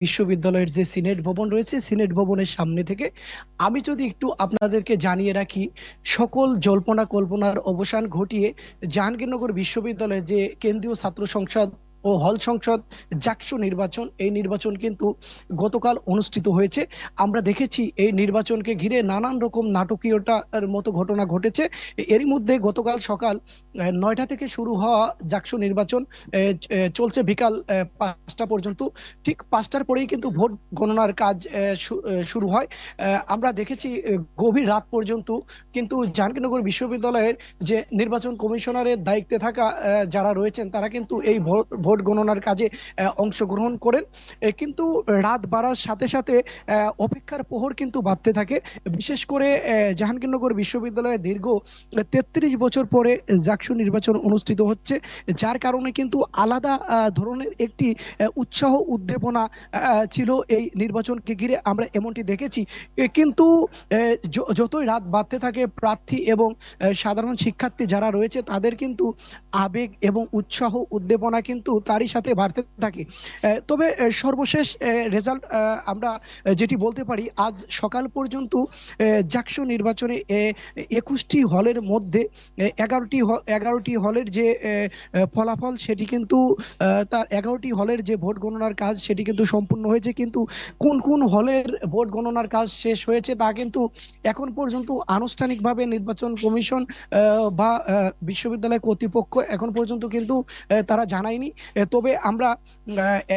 বিশ্ববিদ্যালয়ের যে সিনেট ভবন রয়েছে, সিনেট ভবনের সামনে থেকে আমি যদি একটু আপনাদেরকে জানিয়ে রাখি, সকল জল্পনা কল্পনার অবসান ঘটিয়ে জাহাঙ্গীরনগর বিশ্ববিদ্যালয়ে যে কেন্দ্রীয় ছাত্র সংসদ ও হল সংসদ জাকসু নির্বাচন। এই নির্বাচন কিন্তু গতকাল অনুষ্ঠিত হয়েছে। আমরা দেখেছি এই নির্বাচনকে ঘিরে নানান রকম নাটকীয়তার মতো ঘটনা ঘটেছে। এরই মধ্যে গতকাল সকাল নয়টা থেকে শুরু হওয়া জাকসু নির্বাচন চলছে বিকাল পাঁচটা পর্যন্ত। ঠিক পাঁচটার পরেই কিন্তু ভোট গণনার কাজ শুরু হয়। আমরা দেখেছি গভীর রাত পর্যন্ত কিন্তু জাহাঙ্গীরনগর বিশ্ববিদ্যালয়ের যে নির্বাচন কমিশনারের দায়িত্বে থাকা যারা রয়েছেন, তারা কিন্তু এই ভোট ভোট গণনার কাজে অংশগ্রহণ করেন। কিন্তু রাত বাড়ার সাথে সাথে অপেক্ষার প্রহর কিন্তু বাড়তে থাকে। বিশেষ করে জাহাঙ্গীরনগর বিশ্ববিদ্যালয়ে দীর্ঘ তেত্রিশ বছর পরে জাকসু নির্বাচন অনুষ্ঠিত হচ্ছে, যার কারণে কিন্তু আলাদা ধরনের একটি উৎসাহ, উদ্দীপনা ছিল এই নির্বাচনকে ঘিরে। আমরা এমনটি দেখেছি। কিন্তু যতই রাত বাড়তে থাকে, প্রার্থী এবং সাধারণ শিক্ষার্থী যারা রয়েছে, তাদের কিন্তু আবেগ এবং উৎসাহ, উদ্দীপনা কিন্তু তারই সাথে বাড়তে থাকে। তবে সর্বশেষ রেজাল্ট আমরা যেটি বলতে পারি, আজ সকাল পর্যন্ত জাকসু নির্বাচনে একুশটি হলের মধ্যে এগারোটি এগারোটি হলের যে ফলাফল, সেটি কিন্তু তার এগারোটি হলের যে ভোট গণনার কাজ, সেটি কিন্তু সম্পূর্ণ হয়েছে। কিন্তু কোন কোন হলের ভোট গণনার কাজ শেষ হয়েছে, তা কিন্তু এখন পর্যন্ত আনুষ্ঠানিকভাবে নির্বাচন কমিশন বা বিশ্ববিদ্যালয় কর্তৃপক্ষ এখন পর্যন্ত কিন্তু তারা জানায়নি। তবে আমরা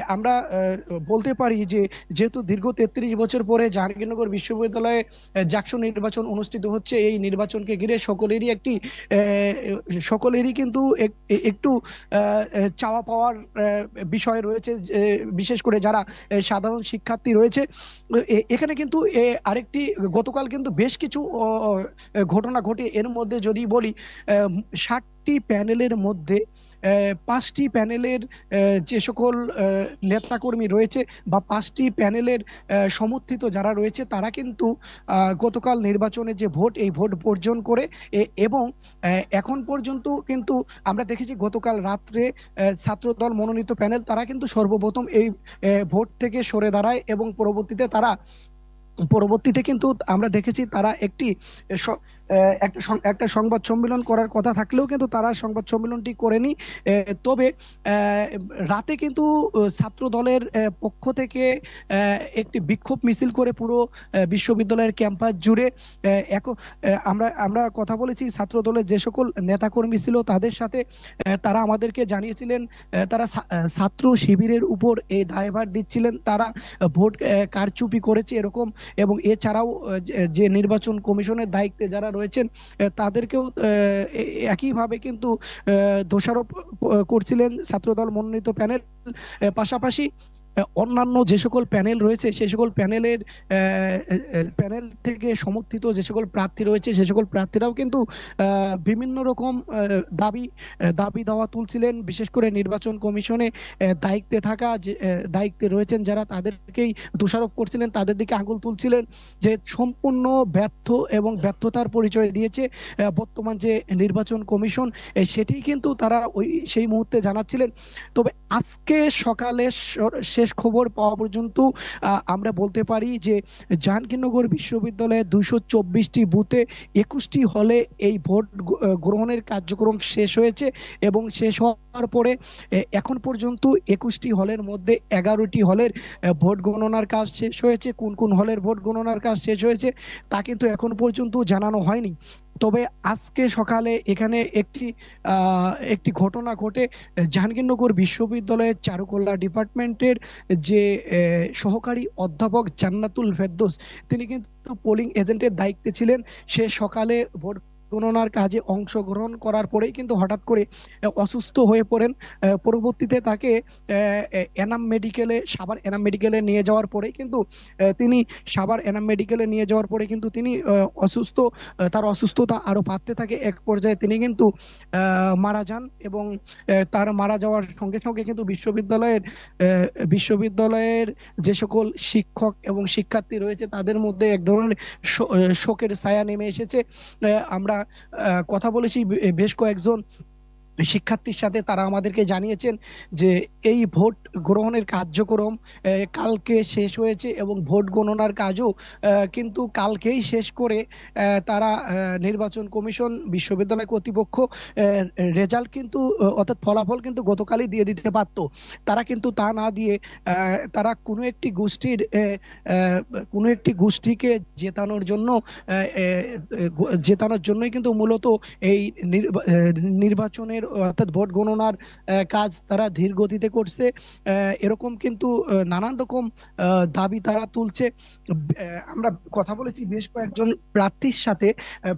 আমরা বলতে পারি যে যেহেতু দীর্ঘ তেত্রিশ বছর পরে জাহাঙ্গীরনগর বিশ্ববিদ্যালয়ে জাকসু নির্বাচন অনুষ্ঠিত হচ্ছে, এই নির্বাচনকে ঘিরে সকলেরই একটি সকলেরই কিন্তু এক- একটু চাওয়া পাওয়ার বিষয় রয়েছে বিশেষ করে যারা সাধারণ শিক্ষার্থী রয়েছে। এখানে কিন্তু আরেকটি, গতকাল কিন্তু বেশ কিছু ঘটনা ঘটে। এর মধ্যে যদি বলি ষাটটি প্যানেলের মধ্যে পাঁচটি প্যানেলের যে সকল নেতাকর্মী রয়েছে বা পাঁচটি প্যানেলের সমর্থিত যারা রয়েছে তারা কিন্তু গতকাল নির্বাচনে যে ভোট, এই ভোট বর্জন করে এবং এখন পর্যন্ত কিন্তু আমরা দেখেছি গতকাল রাত্রে ছাত্রদল মনোনীত প্যানেল তারা কিন্তু সর্বপ্রথম এই ভোট থেকে সরে দাঁড়ায় এবং পরবর্তীতে তারা, পরবর্তীতে কিন্তু আমরা দেখেছি তারা একটি একটা একটা সংবাদ সম্মেলন করার কথা থাকলেও কিন্তু তারা সংবাদ সম্মেলনটি করেনি। তবে রাতে কিন্তু ছাত্র দলের পক্ষ থেকে একটি বিক্ষোভ মিছিল করে পুরো বিশ্ববিদ্যালয়ের ক্যাম্পাস জুড়ে এক- আমরা আমরা কথা বলেছি ছাত্র দলের যে সকল নেতাকর্মী ছিল তাদের সাথে তারা আমাদেরকে জানিয়েছিলেন তারা ছাত্র শিবিরের উপর এই দায়ভার দিচ্ছিলেন, তারা ভোট কারচুপি করেছে এরকম, এবং এছাড়াও যে- যে নির্বাচন কমিশনের দায়িত্বে যারা রয়েছেন তাদেরকেও একইভাবে কিন্তু দোষারোপ করছিলেন ছাত্রদল মনোনীত প্যানেল। পাশাপাশি অন্যান্য যে সকল প্যানেল রয়েছে, সে সকল প্যানেলের প্যানেল থেকে সমর্থিত যে সকল প্রার্থী রয়েছে, সে সকল প্রার্থীরাও কিন্তু বিভিন্ন রকম দাবি দাবি দাওয়া তুলছিলেন। বিশেষ করে নির্বাচন কমিশনে দায়িত্বে থাকা যে দায়িত্বে রয়েছেন যারা, তাদেরকেই দোষারোপ করছিলেন, তাদের দিকে আঙুল তুলছিলেন যে সম্পূর্ণ ব্যর্থ এবং ব্যর্থতার পরিচয় দিয়েছে বর্তমান যে নির্বাচন কমিশন সেটি কিন্তু তারা ওই, সেই মুহূর্তে জানাচ্ছিলেন। তবে আজকে সকালে স- শেষ খবর পাওয়া পর্যন্ত আমরা বলতে পারি যে জাহাঙ্গীরনগর বিশ্ববিদ্যালয়ে দুইশো চব্বিশটি বুথে একুশটি হলে এই ভোট গ্রহণের কার্যক্রম শেষ হয়েছে এবং শেষ হওয়ার পরে এখন পর্যন্ত একুশটি হলের মধ্যে এগারোটি হলের ভোট গণনার কাজ শেষ হয়েছে। কোন কোন হলের ভোট গণনার কাজ শেষ হয়েছে তা কিন্তু এখন পর্যন্ত জানানো হয়নি। তবে আজকে সকালে এখানে একটি একটি ঘটনা ঘটে। জাহাঙ্গীরনগর বিশ্ববিদ্যালয়ের চারুকলা ডিপার্টমেন্টের যে সহকারী অধ্যাপক জান্নাতুল ফেরদৌস, তিনি কিন্তু পোলিং এজেন্টের দায়িত্বে ছিলেন। সে সকালে ভোট গণনার কাজে অংশগ্রহণ করার পরেই কিন্তু হঠাৎ করে অসুস্থ হয়ে পড়েন। পরবর্তীতে তাকে এনাম মেডিকেলে সাবার এনাম মেডিকেলে নিয়ে যাওয়ার পরে কিন্তু তিনি সাবার এনাম মেডিকেলে নিয়ে যাওয়ার পরে কিন্তু তিনি অসুস্থ তার অসুস্থতা আরও বাড়তে থাকে। এক পর্যায়ে তিনি কিন্তু মারা যান এবং তার মারা যাওয়ার সঙ্গে সঙ্গে কিন্তু বিশ্ববিদ্যালয়ের বিশ্ববিদ্যালয়ের যে সকল শিক্ষক এবং শিক্ষার্থী রয়েছে, তাদের মধ্যে এক ধরনের শোকের ছায়া নেমে এসেছে। আমরা কথা বলেছি বেশ কয়েকজন শিক্ষার্থীর সাথে তারা আমাদেরকে জানিয়েছেন যে এই ভোট গ্রহণের কার্যক্রম কালকে শেষ হয়েছে এবং ভোট গণনার কাজও কিন্তু কালকেই শেষ করে তারা নির্বাচন কমিশন, বিশ্ববিদ্যালয় কর্তৃপক্ষ রেজাল্ট কিন্তু অর্থাৎ ফলাফল কিন্তু গতকালই দিয়ে দিতে পারত। তারা কিন্তু তা না দিয়ে তারা কোনো একটি গোষ্ঠীর কোনো একটি গোষ্ঠীকে জেতানোর জন্য জেতানোর জন্যই কিন্তু মূলত এই নির্বা- আহ, অর্থাৎ ভোট গণনার কাজ তারা ধীর গতিতে করছে। এরকম কিন্তু নানান রকম দাবি তারা তুলছে। আমরা কথা বলেছি বেশ কয়েকজন প্রার্থীর সাথে।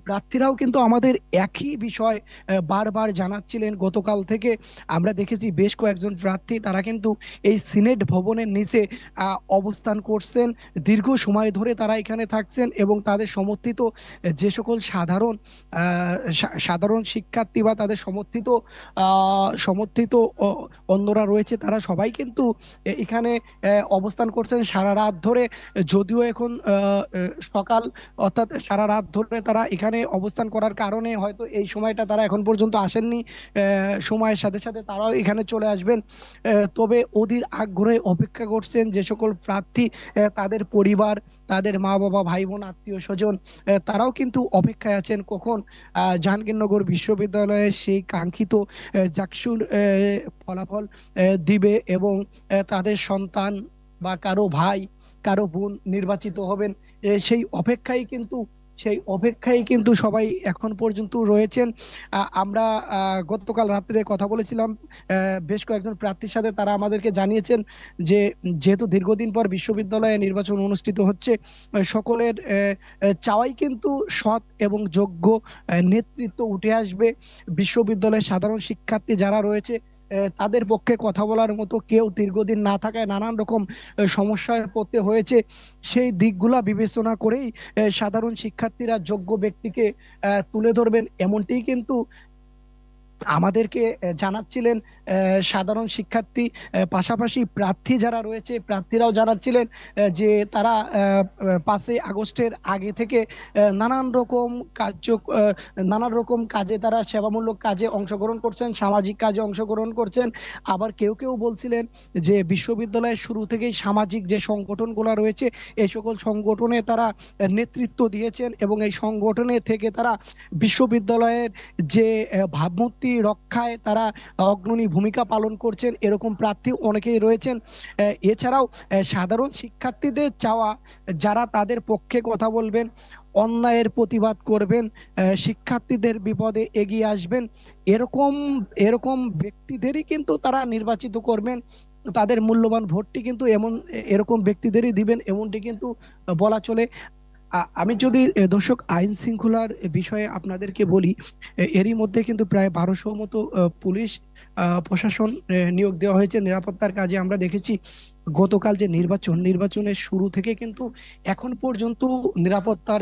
প্রার্থীরাও কিন্তু আমাদের একই বিষয় বারবার জানাচ্ছিলেন গতকাল থেকে। আমরা দেখেছি বেশ কয়েকজন প্রার্থী তারা কিন্তু এই সিনেট ভবনের নিচে অবস্থান করছেন। দীর্ঘ সময় ধরে তারা এখানে থাকছেন এবং তাদের সমর্থিত যে সকল সাধারণ সাধারণ শিক্ষার্থী বা তাদের সমর্থিত সমর্থিত অন্যরা রয়েছে, তারা সবাই কিন্তু এখানে অবস্থান করছেন। সারা রাত ধরে, যদিও এখন সকাল, অর্থাৎ সারা রাত ধরে তারা এখানে অবস্থান করার কারণে হয়তো এই সময়টা তারা এখন পর্যন্ত আসেননি। সময়ের সাথে সাথে তারাও এখানে চলে আসবেন। তবে অধীর আগ্রহে অপেক্ষা করছেন যে সকল প্রার্থী তাদের পরিবার, তাদের মা বাবা ভাই বোন আত্মীয় স্বজন তারাও কিন্তু অপেক্ষায় আছেন। কখন? জাহাঙ্গীরনগর বিশ্ববিদ্যালয়ে সেই কাঙ্ক্ষিত আহ, জাকসুর ফলাফল দিবে এবং তাদের সন্তান বা কারও ভাই কারও বোন নির্বাচিত হবেন। সেই অপেক্ষায় কিন্তু সেই অপেক্ষায় কিন্তু সবাই এখন পর্যন্ত রয়েছেন। আমরা গতকাল রাত্রে কথা বলেছিলাম বেশ কয়েকজন প্রার্থীর সাথে তারা আমাদেরকে জানিয়েছেন যে, যেহেতু দীর্ঘদিন পর বিশ্ববিদ্যালয়ে নির্বাচন অনুষ্ঠিত হচ্ছে সকলের চাওয়াই কিন্তু সৎ এবং যোগ্য নেতৃত্ব উঠে আসবে। বিশ্ববিদ্যালয়ের সাধারণ শিক্ষার্থী যারা রয়েছে তাদের পক্ষে কথা বলার মতো কেউ দীর্ঘদিন না থাকায় নানান রকম সমস্যায় পড়তে হয়েছে। সেই দিকগুলা বিবেচনা করেই সাধারণ শিক্ষার্থীরা যোগ্য ব্যক্তিকে তুলে ধরবেন। এমনটি কিন্তু আমাদেরকে জানাচ্ছিলেন সাধারণ শিক্ষার্থী পাশাপাশি প্রার্থী যারা রয়েছে, প্রার্থীরাও জানাচ্ছিলেন যে তারা পাঁচই আগস্টের আগে থেকে নানান রকম কার্য নানান রকম কাজে তারা সেবামূলক কাজে অংশগ্রহণ করছেন, সামাজিক কাজে অংশগ্রহণ করছেন। আবার কেউ কেউ বলছিলেন যে বিশ্ববিদ্যালয়ের শুরু থেকেই সামাজিক যে সংগঠনগুলো রয়েছে এই সকল সংগঠনে তারা নেতৃত্ব দিয়েছেন এবং এই সংগঠনে থেকে তারা বিশ্ববিদ্যালয়ের যে ভাবমূর্তি রক্ষায় তারা অগ্রণী ভূমিকা পালন করছেন, এরকম প্রার্থী অনেকেই রয়েছেন। এছাড়াও সাধারণ শিক্ষার্থীদের চাওয়া, যারা তাদের পক্ষে কথা বলবেন, অন্যায়ের প্রতিবাদ করবেন শিক্ষার্থীদের বিপদে এগিয়ে আসবেন, এরকম এরকম ব্যক্তিদেরই কিন্তু তারা নির্বাচিত করবেন। তাদের মূল্যবান ভোটটি কিন্তু এমন, এরকম ব্যক্তিদেরই দিবেন, এমনটি কিন্তু বলা চলে। আমি যদি দর্শক, আইন শৃঙ্খলার বিষয়ে আপনাদেরকে বলি এরই মধ্যে কিন্তু প্রায় বারোশো মতো পুলিশ প্রশাসন নিয়োগ দেওয়া হয়েছে। নিরাপত্তার কাজে আমরা দেখেছি, গতকাল যে নির্বাচন, নির্বাচনের শুরু থেকে কিন্তু এখন পর্যন্ত নিরাপত্তার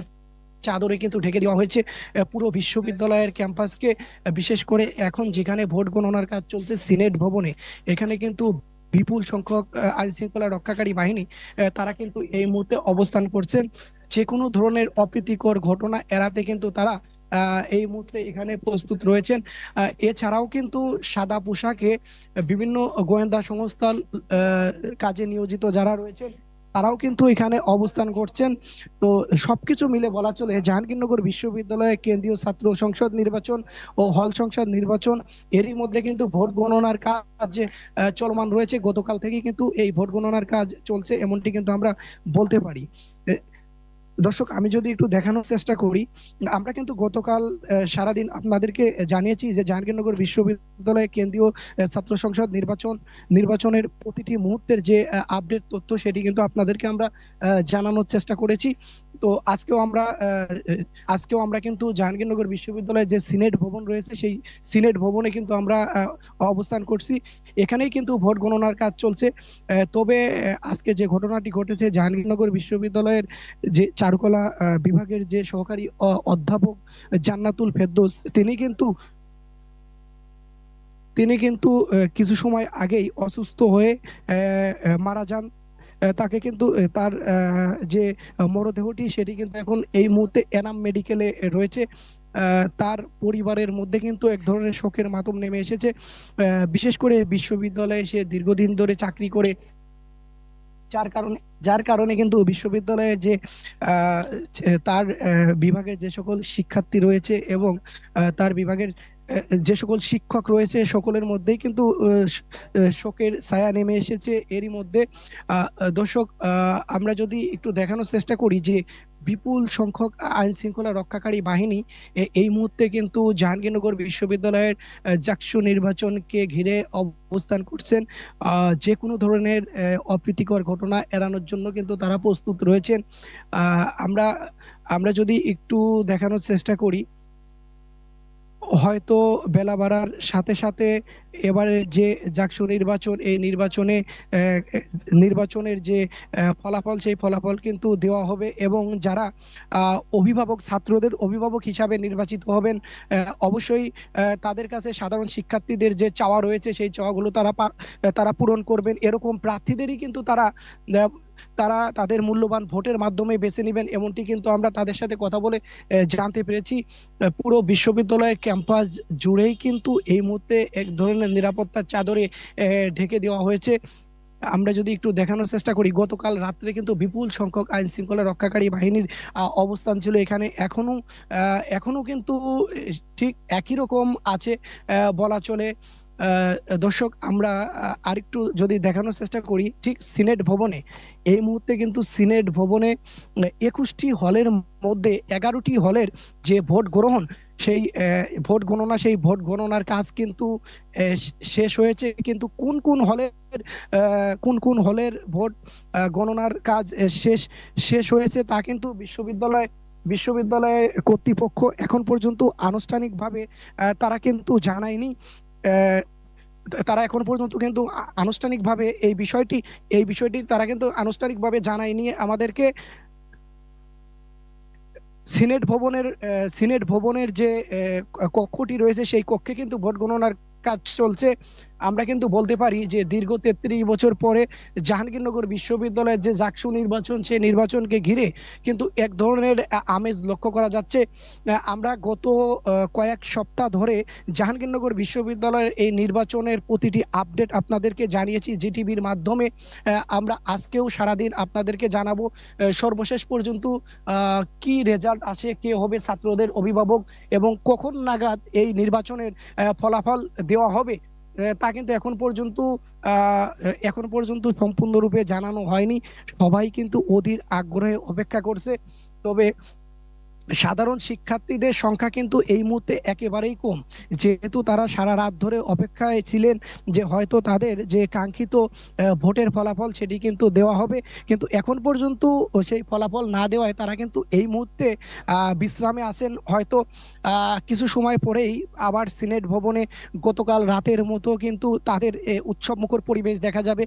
চাদরে কিন্তু ঢেকে দেওয়া হয়েছে পুরো বিশ্ববিদ্যালয়ের ক্যাম্পাসকে। বিশেষ করে এখন যেখানে ভোট গণনার কাজ চলছে, সিনেট ভবনে, এখানে কিন্তু বিপুল সংখ্যক আইন শৃঙ্খলা রক্ষাকারী বাহিনী তারা কিন্তু এই মুহূর্তে অবস্থান করছেন। যে কোনো ধরনের অপ্রীতিকর ঘটনা এড়াতে কিন্তু তারা এই মুহূর্তে এখানে প্রস্তুত রয়েছেন। এছাড়াও কিন্তু সাদা পোশাকে বিভিন্ন গোয়েন্দা সংস্থার কাজে নিয়োজিত যারা রয়েছেন, তারাও কিন্তু এখানে অবস্থান করছেন। তো সবকিছু মিলে বলা চলে, জাহাঙ্গীরনগর বিশ্ববিদ্যালয়ে কেন্দ্রীয় ছাত্র সংসদ নির্বাচন ও হল সংসদ নির্বাচন, এরই মধ্যে কিন্তু ভোট গণনার কাজ চলমান রয়েছে। গতকাল থেকে কিন্তু এই ভোট গণনার কাজ চলছে, এমনটি কিন্তু আমরা বলতে পারি। দর্শক, আমি যদি একটু দেখানোর চেষ্টা করি, আমরা কিন্তু গতকাল সারাদিন আপনাদেরকে জানিয়েছি যে জাহাঙ্গীরনগর বিশ্ববিদ্যালয়ে কেন্দ্রীয় ছাত্র সংসদ নির্বাচন, নির্বাচনের প্রতিটি মুহূর্তের যে আপডেট তথ্য সেটি কিন্তু আপনাদেরকে আমরা জানানোর চেষ্টা করেছি। তো আজকেও আমরা আজকেও আমরা কিন্তু জাহাঙ্গীরনগর বিশ্ববিদ্যালয়ে যে সিনেট ভবন রয়েছে, সেই সিনেট ভবনে কিন্তু আমরা অবস্থান করছি। এখানেই কিন্তু ভোট গণনার কাজ চলছে। তবে আজকে যে ঘটনাটি ঘটেছে, জাহাঙ্গীরনগর বিশ্ববিদ্যালয়ের যে চারুকলা বিভাগের যে সহকারী অধ্যাপক জান্নাতুল ফেরদৌস, তিনি কিন্তু তিনি কিন্তু কিছু সময় আগেই অসুস্থ হয়ে মারা যান। তাকে কিন্তু তার যে মরদেহটি সেটি কিন্তু এখন এই মুহূর্তে এনাম মেডিকেলে রয়েছে। তার পরিবারের মধ্যে কিন্তু এক ধরনের শোকের মাতম নেমে এসেছে। বিশেষ করে বিশ্ববিদ্যালয়ে সে দীর্ঘদিন ধরে চাকরি করে, যার কারণে যার কারণে কিন্তু বিশ্ববিদ্যালয়ে যে তার বিভাগের যে সকল শিক্ষার্থী রয়েছে এবং তার বিভাগের যে সকল শিক্ষক রয়েছে সকলের মধ্যেই কিন্তু শোকের ছায়া নেমে এসেছে এরই মধ্যে। দর্শক আমরা যদি একটু দেখানোর চেষ্টা করি যে বিপুল সংখ্যক আইন শৃঙ্খলা রক্ষাকারী বাহিনী এই মুহূর্তে কিন্তু জাহাঙ্গীরনগর বিশ্ববিদ্যালয়ের জাকসু নির্বাচনকে ঘিরে অবস্থান করছেন। যে কোনো ধরনের অপ্রীতিকর ঘটনা এড়ানোর জন্য কিন্তু তারা প্রস্তুত রয়েছেন। আমরা আমরা যদি একটু দেখানোর চেষ্টা করি হয়তো বেলা বাড়ার সাথে সাথে এবারে যে জাকসু নির্বাচন, এই নির্বাচনে নির্বাচনের যে ফলাফল, সেই ফলাফল কিন্তু দেওয়া হবে এবং যারা অভিভাবক, ছাত্রদের অভিভাবক হিসাবে নির্বাচিত হবেন অবশ্যই তাদের কাছে সাধারণ শিক্ষার্থীদের যে চাওয়া রয়েছে, সেই চাওয়াগুলো তারা তারা পূরণ করবেন। এরকম প্রার্থীদেরই কিন্তু তারা তারা তাদের মূল্যবান ভোটের মাধ্যমে বেছে নেবেন, এমনটি কিন্তু আমরা তাদের সাথে কথা বলে জানতে পেরেছি। পুরো বিশ্ববিদ্যালয়ের ক্যাম্পাস জুড়েই কিন্তু এই মুহূর্তে এক ধরনের নিরাপত্তার চাদরে ঢেকে দেওয়া হয়েছে। আমরা যদি একটু দেখানোর চেষ্টা করি, গতকাল রাত্রে কিন্তু বিপুল সংখ্যক আইন শৃঙ্খলা রক্ষাকারী বাহিনীর অবস্থান ছিল এখানে। এখনও এখনও কিন্তু ঠিক একই রকম আছে বলা চলে। দর্শক, আমরা আরেকটু যদি দেখানোর চেষ্টা করি, ঠিক সিনেট ভবনে, এই মুহূর্তে কিন্তু সিনেট ভবনে একুশটি হলের মধ্যে এগারোটি হলের যে ভোট গ্রহণ, সেই ভোট গণনা, সেই ভোট গণনার কাজ কিন্তু শেষ হয়েছে। কিন্তু কোন কোন হলের কোন কোন হলের ভোট গণনার কাজ শেষ শেষ হয়েছে তা কিন্তু বিশ্ববিদ্যালয় বিশ্ববিদ্যালয়ের কর্তৃপক্ষ এখন পর্যন্ত আনুষ্ঠানিকভাবে তারা কিন্তু জানায়নি। তারা এখন পর্যন্ত কিন্তু আনুষ্ঠানিকভাবে এই বিষয়টি এই বিষয়টি তারা কিন্তু আনুষ্ঠানিকভাবে জানায় নিয়ে আমাদেরকে সিনেট ভবনের সিনেট ভবনের যে কক্ষটি রয়েছে সেই কক্ষে কিন্তু ভোট গণনার কাজ চলছে। আমরা কিন্তু বলতে পারি যে দীর্ঘ তেত্রিশ বছর পরে জাহাঙ্গীরনগর বিশ্ববিদ্যালয়ের যে জাকসু নির্বাচন, সেই নির্বাচনকে ঘিরে কিন্তু এক ধরনের আমেজ লক্ষ্য করা যাচ্ছে। আমরা গত কয়েক সপ্তাহ ধরে জাহাঙ্গীরনগর বিশ্ববিদ্যালয়ের এই নির্বাচনের প্রতিটি আপডেট আপনাদেরকে জানিয়েছি জিটিভির মাধ্যমে। আমরা আজকেও সারাদিন আপনাদেরকে জানাব সর্বশেষ পর্যন্ত কি রেজাল্ট আসে, কে হবে ছাত্রদের অভিভাবক এবং কখন নাগাদ এই নির্বাচনের ফলাফল দেওয়া হবে। তা কিন্তু এখন পর্যন্ত এখন পর্যন্ত সম্পূর্ণরূপে জানানো হয়নি। সবাই কিন্তু অধীর আগ্রহে অপেক্ষা করছে। তবে সাধারণ শিক্ষার্থীদের সংখ্যা কিন্তু এই মুহূর্তে একেবারেই কম। যেহেতু তারা সারা রাত ধরে অপেক্ষায় ছিলেন যে হয়তো তাদের যে কাঙ্ক্ষিত ভোটের ফলাফল সেটি কিন্তু দেওয়া হবে। কিন্তু এখন পর্যন্ত সেই ফলাফল না দেওয়ায় তারা কিন্তু এই মুহূর্তে বিশ্রামে আছেন। হয়তো কিছু সময় পরেই আবার সিনেট ভবনে গতকাল রাতের মতো কিন্তু তাদের উৎসব মুখর পরিবেশ দেখা যাবে।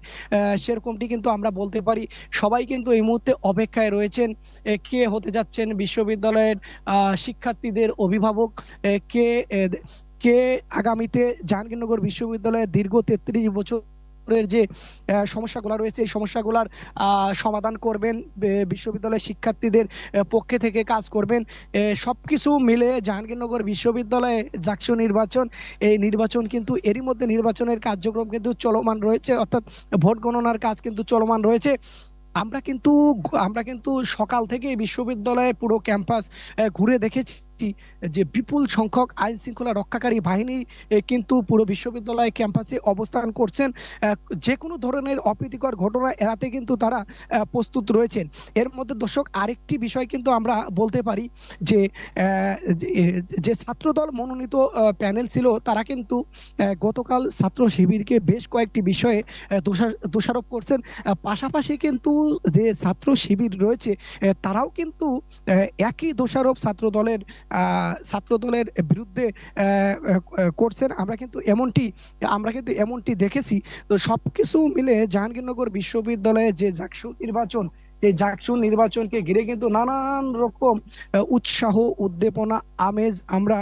সেরকমটি কিন্তু আমরা বলতে পারি। সবাই কিন্তু এই মুহূর্তে অপেক্ষায় রয়েছেন। কে হতে যাচ্ছেন বিশ্ববিদ্যালয়ের আহ, শিক্ষার্থীদের অভিভাবক কে কে আগামীতে জাহাঙ্গীরনগর বিশ্ববিদ্যালয়ের দীর্ঘ তেত্রিশ বছর যে সমস্যাগুলো রয়েছে এই সমস্যাগুলার সমাধান করবেন বিশ্ববিদ্যালয়ের শিক্ষার্থীদের পক্ষে থেকে কাজ করবেন। এ, সবকিছু মিলে জাহাঙ্গীরনগর বিশ্ববিদ্যালয়ে জাকসু নির্বাচন। এই নির্বাচন কিন্তু এরই মধ্যে নির্বাচনের কার্যক্রম কিন্তু চলমান রয়েছে অর্থাৎ ভোট গণনার কাজ কিন্তু চলমান রয়েছে। আমরা কিন্তু আমরা কিন্তু সকাল থেকে বিশ্ববিদ্যালয়ে পুরো ক্যাম্পাস ঘুরে দেখেছি। যে বিপুল সংখ্যক আইন শৃঙ্খলা রক্ষাকারী বাহিনী কিন্তু পুরো বিশ্ববিদ্যালয় ক্যাম্পাসে অবস্থান করছেন। যে কোনো ধরনের অপ্রীতিকর ঘটনা এড়াতে কিন্তু তারা প্রস্তুত রয়েছেন। এর মধ্যে দর্শক, আরেকটি বিষয় কিন্তু আমরা বলতে পারি যে যে- ছাত্রদল মনোনীত প্যানেল ছিল, তারা কিন্তু গতকাল ছাত্র শিবিরকে বেশ কয়েকটি বিষয়ে দোষারোপ করছেন। পাশাপাশি কিন্তু যে ছাত্র শিবির রয়েছে তারাও কিন্তু একই দোষারোপ ছাত্র দলের আহ, ছাত্র দলের বিরুদ্ধে করছেন। আমরা কিন্তু এমনটি আমরা কিন্তু এমনটি দেখেছি। তো সবকিছু মিলে জাহাঙ্গীরনগর বিশ্ববিদ্যালয়ে যে জাকসু নির্বাচন এই জাকসু নির্বাচনকে ঘিরে কিন্তু নানান রকম উৎসাহ উদ্দীপনা আমেজ আমরা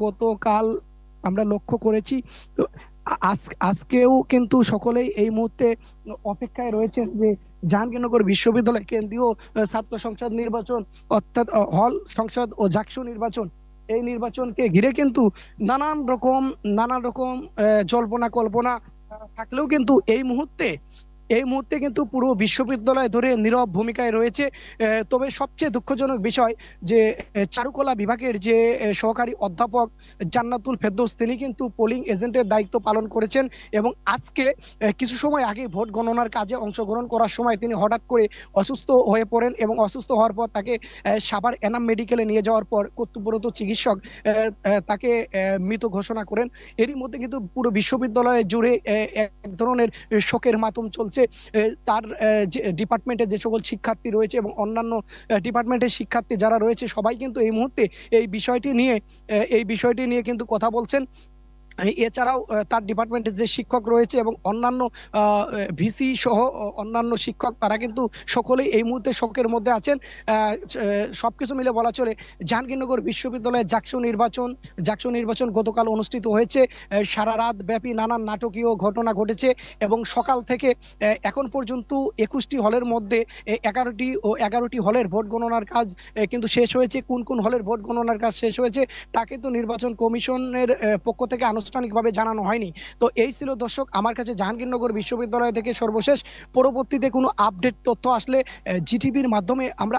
গতকাল আমরা লক্ষ্য করেছি। আজকেও কিন্তু সকলেই এই মুহূর্তে অপেক্ষায় রয়েছেন যে জাহাঙ্গীরনগর বিশ্ববিদ্যালয় কেন্দ্রীয় ছাত্র সংসদ নির্বাচন, অর্থাৎ হল সংসদ ও জাকসু নির্বাচন। এই নির্বাচনকে ঘিরে কিন্তু নানান রকম নানান রকম জল্পনা কল্পনা থাকলেও কিন্তু এই মুহূর্তে এই মুহূর্তে কিন্তু পুরো বিশ্ববিদ্যালয় ধরে নীরব ভূমিকায় রয়েছে। তবে সবচেয়ে দুঃখজনক বিষয় যে চারুকলা বিভাগের যে সহকারী অধ্যাপক জান্নাতুল ফেরদৌস, তিনি কিন্তু পোলিং এজেন্টের দায়িত্ব পালন করেছেন এবং আজকে কিছু সময় আগে ভোট গণনার কাজে অংশগ্রহণ করার সময় তিনি হঠাৎ করে অসুস্থ হয়ে পড়েন এবং অসুস্থ হওয়ার পর তাকে সাভার এনাম মেডিকেলে নিয়ে যাওয়ার পর কর্তব্যরত চিকিৎসক তাকে মৃত ঘোষণা করেন। এরই মধ্যে কিন্তু পুরো বিশ্ববিদ্যালয় জুড়ে এক ধরনের শোকের মাতম চলছে। আহ, তার ডিপার্টমেন্টে যে সকল শিক্ষার্থী রয়েছে এবং অন্যান্য ডিপার্টমেন্টের শিক্ষার্থী যারা রয়েছে সবাই কিন্তু এই মুহূর্তে এই বিষয়টি নিয়ে এই বিষয়টি নিয়ে কিন্তু কথা বলছেন। এছাড়াও তার ডিপার্টমেন্টের যে শিক্ষক রয়েছে এবং অন্যান্য ভিসি সহ অন্যান্য শিক্ষক, তারা কিন্তু সকলেই এই মুহূর্তে শোকের মধ্যে আছেন। সব কিছু মিলে বলা চলে, জাহাঙ্গীরনগর বিশ্ববিদ্যালয়ের জাকসু নির্বাচন জাকসু নির্বাচন গতকাল অনুষ্ঠিত হয়েছে। সারা রাত ব্যাপী নানান নাটকীয় ঘটনা ঘটেছে এবং সকাল থেকে এখন পর্যন্ত একুশটি হলের মধ্যে এগারোটি ও এগারোটি হলের ভোট গণনার কাজ কিন্তু শেষ হয়েছে। কোন কোন হলের ভোট গণনার কাজ শেষ হয়েছে, তা কিন্তু নির্বাচন কমিশনের পক্ষ থেকে আনুষ্ঠানিকভাবে জানানো হয়নি। তো এই ছিল দর্শক আমার কাছে জাহাঙ্গীরনগর বিশ্ববিদ্যালয় থেকে সর্বশেষ। পরবর্তীতে কোনো আপডেট তথ্য আসলে জিটিভির মাধ্যমে আমরা